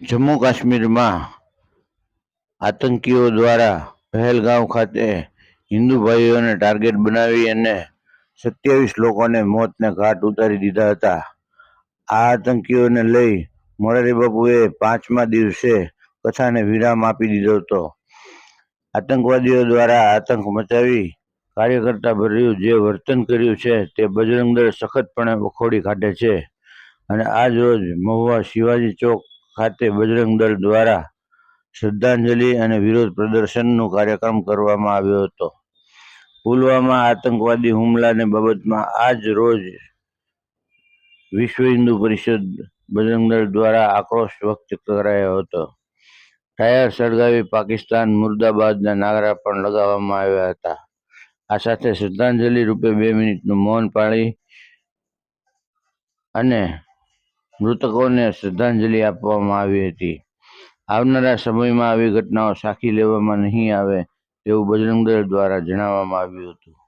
જમ્મુ કાશ્મીરમાં આતંકીઓ દ્વારા પહેલગાંવ ખાતે હિન્દુ ભાઈઓને ટાર્ગેટ બનાવી અને સત્યાવીસ લોકોને મોતને ઘાટ ઉતારી દીધા હતા. આ આતંકીઓને લઈ મોરારી બાપુએ પાંચમા દિવસે કથાને વિરામ આપી દીધો હતો. આતંકવાદીઓ દ્વારા આતંક મચાવી કાર્યકર્તા ભર્યું જે વર્તન કર્યું છે તે બજરંગ દળ સખતપણે વખોડી કાઢે છે. અને આજ રોજ મહુવા શિવાજી ચોક ખાતે બજરંગ દળ દ્વારા શ્રદ્ધાંજલિ અને વિરોધ પ્રદર્શનનો કાર્યક્રમ કરવામાં આવ્યો હતો. પુલવામા આતંકવાદી હુમલાને બાબતમાં આજ રોજ વિશ્વ હિન્દુ પરિષદ બજરંગ દળ દ્વારા આક્રોશ વ્યક્ત કરાયો હતો. ટાયર સળગાવી પાકિસ્તાન મુર્દાબાદના નાગરા પણ લગાવવામાં આવ્યા હતા. આ સાથે શ્રદ્ધાંજલિ રૂપે બે મિનિટનું મૌન પાળી અને મૃતકોને શ્રદ્ધાંજલિ આપવામાં આવી હતી. આવનારા સમયમાં આવી ઘટનાઓ સાખી લેવામાં નહીં આવે તેવું બજરંગ દળ દ્વારા જણાવવામાં આવ્યું હતું.